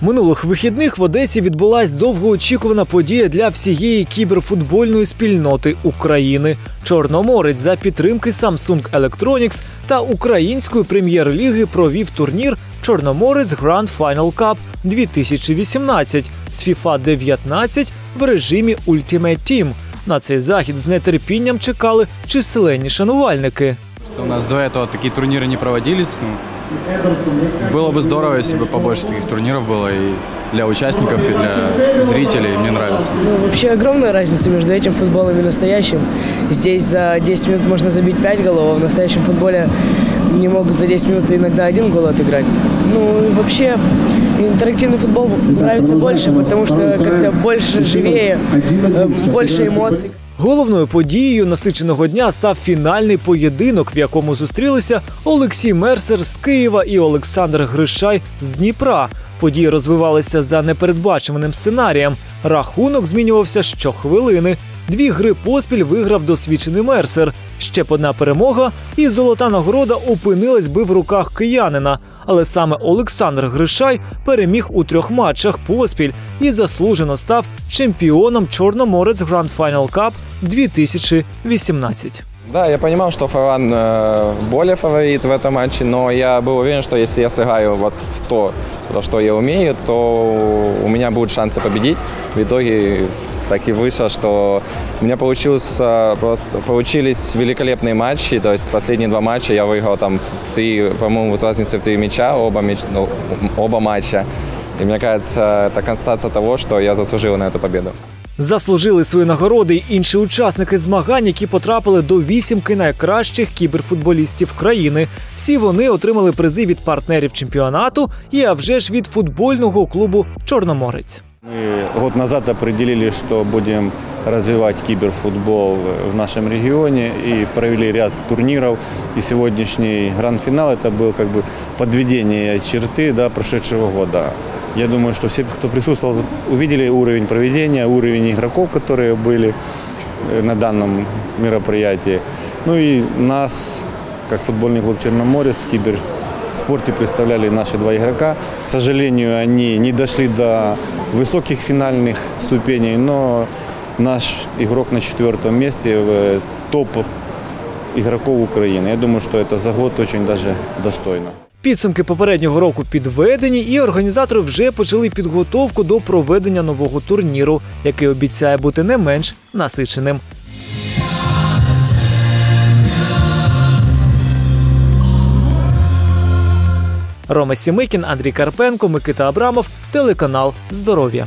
Минулих вихідних в Одесі відбулась довгоочікувана подія для всієї кіберфутбольної спільноти України. Чорноморець за підтримки Samsung Electronics та української прем'єр-ліги провів турнір Чорноморець Grand Final Cup 2018 з FIFA 19 в режимі Ultimate Team. На цей захід з нетерпінням чекали численні шанувальники. У нас до этого такие турниры не проводились. Ну, было бы здорово, если бы побольше таких турниров было и для участников, и для зрителей. Мне нравится. Ну, вообще огромная разница между этим футболом и настоящим. Здесь за 10 минут можно забить 5 голов, а в настоящем футболе не могут за 10 минут иногда один гол отыграть. Ну и вообще интерактивный футбол нравится больше, потому что как-то больше живее, э, больше эмоций. Головною подією насиченого дня став фінальний поєдинок, в якому зустрілися Олексій Мерсер з Києва і Олександр Гришай з Дніпра. Події розвивалися за непередбачуваним сценарієм. Рахунок змінювався щохвилини. Дві гри поспіль виграв досвідчений мерсер. Ще одна перемога, і золота нагорода опинилась би в руках киянина. Але саме Олександр Гришай переміг у трьох матчах поспіль і заслужено став чемпіоном Чорноморець Grand Final Cup 2018. Да, я понимал, что Фаран э, более фаворит в этом матче, но я был уверен, что если я сыграю вот в то, во что я умею, то у меня будут шансы победить. В итоге так и вышло, что у меня получилось, э, просто, получились великолепные матчи. То есть последние два матча я выиграл там в три, по-моему, с разницей в три мяча, оба, мяч, ну, оба матча. И мне кажется, это констатация того, что я заслужил на эту победу. Заслужили свої нагороди й інші учасники змагань, які потрапили до вісімки найкращих кіберфутболістів країни. Всі вони отримали призи від партнерів чемпіонату і а вже ж від футбольного клубу Чорноморець. Мы год назад определили, что будем развивать киберфутбол в нашем регионе и провели ряд турниров. И сегодняшний гранд-финал это был как бы подведение черты да, прошедшего года. Я думаю, что все, кто присутствовал, увидели уровень проведения, уровень игроков, которые были э, на данном мероприятии. Ну и нас, как футбольный клуб «Черноморец» в киберспорте представляли наши два игрока. К сожалению, они не дошли до высоких финальных ступеней, но наш игрок на четвертом месте в топ игроков Украины. Я думаю, что это за год очень даже достойно. Підсумки попереднього року підведені, і організатори вже почали підготовку до проведення нового турніру, який обіцяє бути не менш насиченим. Рома Сімикін, Андрій Карпенко, Микита Абрамов, телеканал Здоров'я.